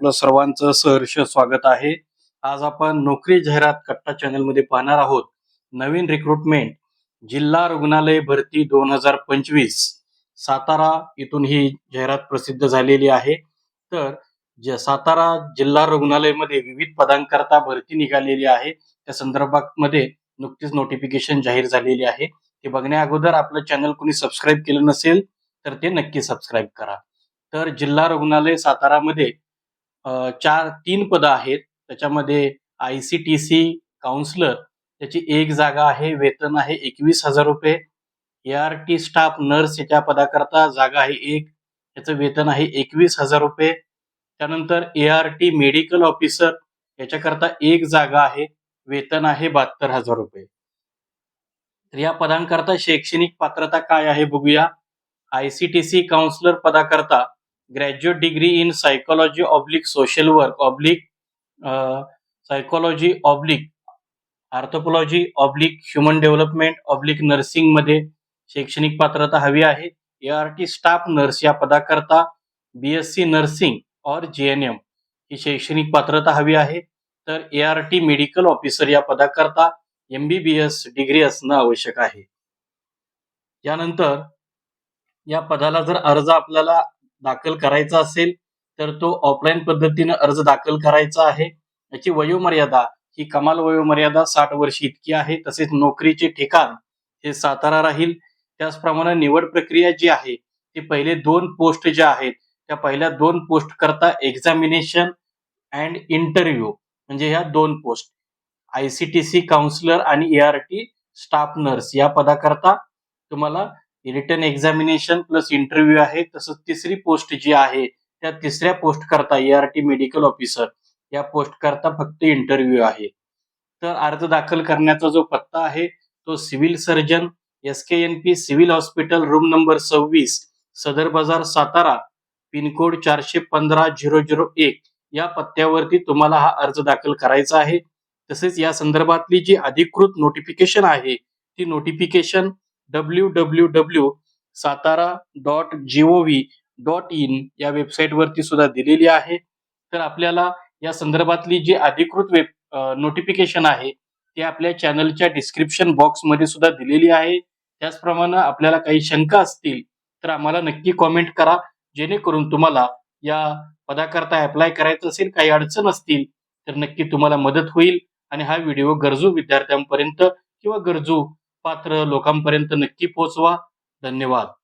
आपलं सर्वांचं सहर्ष स्वागत आहे. आज आपण नोकरी जाहिरात कट्टा चॅनलमध्ये पाहणार आहोत. नवीन रिक्रुटमेंट जिल्हा रुग्णालय भरती दोन हजार पंचवीस सातारा इथून ही जाहिरात प्रसिद्ध झालेली आहे. तर जे सातारा जिल्हा रुग्णालयमध्ये विविध पदांकरता भरती निघालेली आहे. त्या संदर्भामध्ये नुकतीच नोटिफिकेशन जाहीर झालेली आहे. ते बघण्या अगोदर आपलं चॅनल कोणी सबस्क्राईब केलं नसेल तर ते नक्की सबस्क्राईब करा. तर जिल्हा रुग्णालय सातारामध्ये चार तीन पदं आहेत. त्याच्यामध्ये I C T C counsellor त्याची एक जागा आहे वेतन आहे एकवीस हजार रुपये. A R T staff nurse याच्या पदाकरता जागा आहे एक. त्याचं वेतन आहे एकवीस हजार रुपये. त्यानंतर A R T medical officer याच्याकरता एक जागा आहे वेतन आहे बहात्तर हजार रुपये. तर या पदांकरता शैक्षणिक पात्रता काय आहे बघूया. I C T C counsellor पदाकरता graduate degree in psychology oblique social work oblique psychology oblique anthropology oblique human development oblique नर्सिंगमध्ये शैक्षणिक पात्रता हवी आहे. A R T staff nurse या पदाकरता बी एस सी नर्सिंग और जे एन एम ही शैक्षणिक पात्रता हवी आहे. तर A R T medical officer या पदाकरता M B B S degree असणं आवश्यक आहे. यानंतर या पदाला जर अर्ज आपल्याला दाखल करायचा असेल तर तो ऑफलाईन पद्धतीने अर्ज दाखल करायचा आहे. याची वयोमर्यादा ही कमाल वयोमर्यादा साठ वर्ष इतकी आहे तसेच नोकरीचे ठिकाण हे सातारा राहील. त्याचप्रमाणे निवड प्रक्रिया जी आहे ती पहिले दोन पोस्ट ज्या आहेत त्या पहिल्या दोन पोस्ट करता एक्झामिनेशन अँड इंटरव्ह्यू म्हणजे ह्या दोन post I C T C counsellor आणि A R T staff nurse या पदाकरता तुम्हाला रिटर्न एक्झामिनेशन प्लस इंटरव्ह्यू आहे. तसंच तिसरी पोस्ट जी आहे त्या तिसऱ्या पोस्ट करता A R T medical officer या पोस्ट करता फक्त इंटरव्ह्यू आहे. तर अर्ज दाखल करण्याचा जो पत्ता आहे तो civil surgeon S K N P civil hospital room number सव्वीस सदर बाजार सातारा पिनकोड चारशे पंधरा झिरो झिरो एक. या पत्त्यावरती तुम्हाला हा अर्ज दाखल करायचा आहे. तसेच या संदर्भातली जी अधिकृत नोटिफिकेशन आहे ती notification W W W Satara dot G O V dot in या वेबसाईटवरती सुद्धा दिलेली आहे. तर आपल्याला या संदर्भातली जी अधिकृत वेब नोटिफिकेशन आहे ती आपल्या चॅनलच्या डिस्क्रिप्शन बॉक्समध्ये सुद्धा दिलेली आहे. त्याचप्रमाणे आपल्याला काही शंका असतील तर आम्हाला नक्की कॉमेंट करा. जेणेकरून तुम्हाला या पदाकरता अप्लाय करायचं असेल काही अडचण असतील तर नक्की तुम्हाला मदत होईल. आणि हा व्हिडिओ गरजू विद्यार्थ्यांपर्यंत किंवा गरजू पात्र लोकांपर्यंत नक्की पोहोचवा. धन्यवाद.